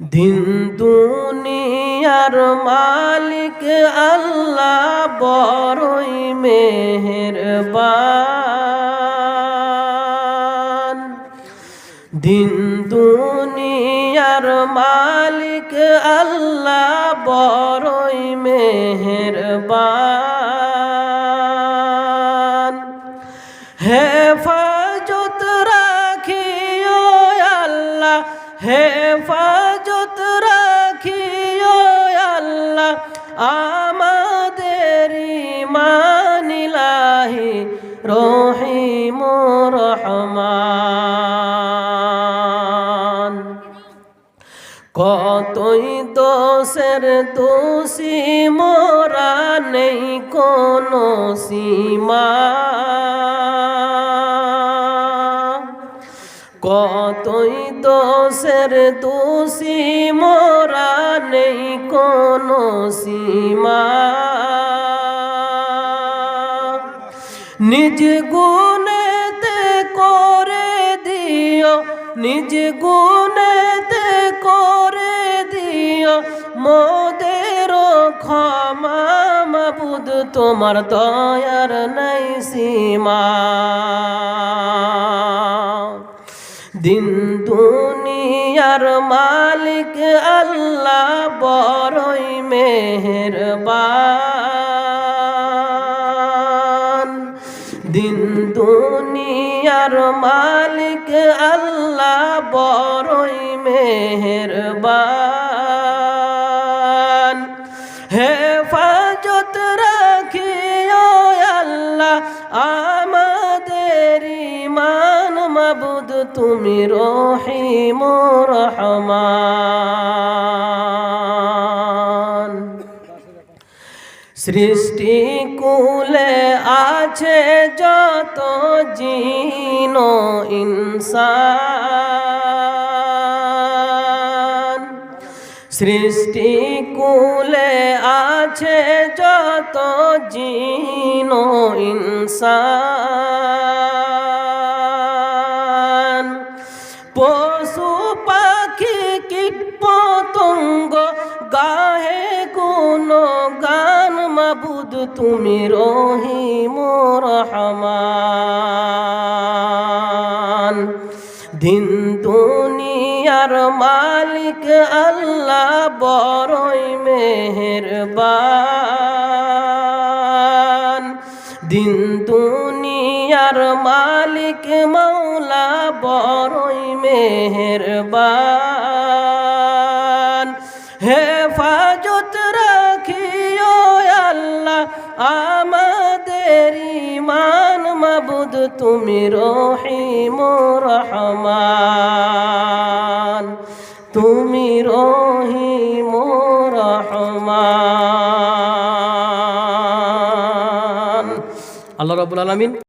দিন দুনিয়ার মালিক আল্লাহ বড়ই মেহেরবান। দিন দুনিয়ার মালিক আল্লাহ বড়ই মেহেরবান। হেফাজত রাখিও আল্লাহ হেফাজত আমাদের মানিলাহি রহিম রহমান। কতই দোষের দোষী মোরা নেই কোনো সীমা। কতই দোষের দোষী, মোরা নেই কোনো সীমা। নিজ গুণেতে করে দিও, নিজ গুণেতে করে দিও, মোদের ক্ষমা মাবুদ, তোমার দয়ার নাই সীমা। দিন দুনিয়ার মালিক আল্লাহ বড়ই মেহেরবান। দিন দুনিয়ার মালিক আল্লাহ বড়ই মেহেরবান। হেফাজত রাখিও মাবুদ তুমি রহিম রহমান। সৃষ্টি কুলে আছে যত জিন ইনসান। সৃষ্টি কুলে আছে যত জিন ইনসান। পশু পাখি কীট পতঙ্গ গাহে কোন গান মাবুদ, তুমি রহিম রহমান। দিন দুনিয়ার মালিক আল্লাহ, বড়ই মেহেরবান। দিন দুনিয়ার মালিক মৌলা বড়ই মেহেরবান। হেফাজত রাখিও আল্লাহ, আমাদের ইমান মাবুদ, তুমি রহিম রহমান। তুমি রহিম রহমান। আল্লাহ রাবুল আলমিন